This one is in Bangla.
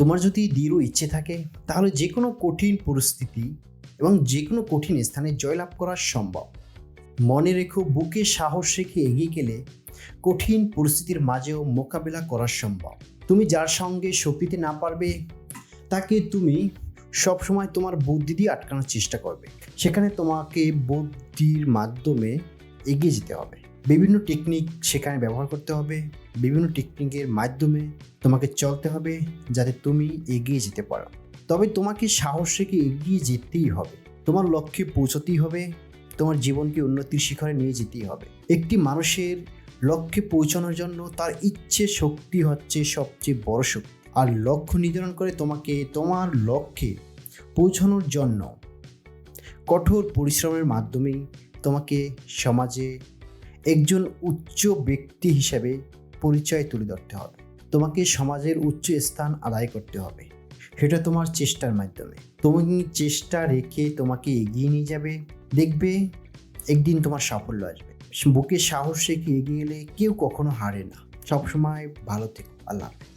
তোমার যদি দৃঢ় ইচ্ছে থাকে, তাহলে যে কোনো কঠিন পরিস্থিতি এবং যে কোনো কঠিন স্থানে জয়লাভ করা সম্ভব। মনে রেখো, বুকে সাহস রেখে এগিয়ে গেলে কঠিন পরিস্থিতির মাঝেও মোকাবেলা করা সম্ভব। তুমি যার সঙ্গে শক্তিতে না পারবে, তাকে তুমি সবসময় তোমার বুদ্ধি দিয়ে আটকানোর চেষ্টা করবে। সেখানে তোমাকে বুদ্ধির মাধ্যমে এগিয়ে যেতে হবে। বিভিন্ন টেকনিক সেখানে ব্যবহার করতে হবে, বিভিন্ন টেকনিকের মাধ্যমে তোমাকে চলতে হবে যাতে তুমি এগিয়ে যেতে পারো। তবে তোমাকে সাহস রেখে এগিয়ে যেতেই হবে। তোমার লক্ষ্যে পৌঁছতেই হবে, তোমার জীবনকে উন্নতির শিখরে নিয়ে যেতেই হবে। একটি মানুষের লক্ষ্যে পৌঁছানোর জন্য তার ইচ্ছে শক্তি হচ্ছে সবচেয়ে বড় শক্তি। আর লক্ষ্য নির্ধারণ করে তোমাকে তোমার লক্ষ্যে পৌঁছানোর জন্য কঠোর পরিশ্রমের মাধ্যমেই তোমাকে সমাজে একজন উচ্চ ব্যক্তি হিসেবে পরিচয় তুলে ধরতে হবে। তোমাকে সমাজের উচ্চ স্থান আদায় করতে হবে। সেটা তোমার চেষ্টার মাধ্যমে। তুমি চেষ্টা রেখে তোমাকে এগিয়ে নিয়ে যাবে। দেখবে একদিন তোমার সাফল্য আসবে। বুকে সাহস রেখে এগিয়ে গেলে কেউ কখনো হারে না। সবসময় ভালো থেকো। আল্লাহ হাফেজ।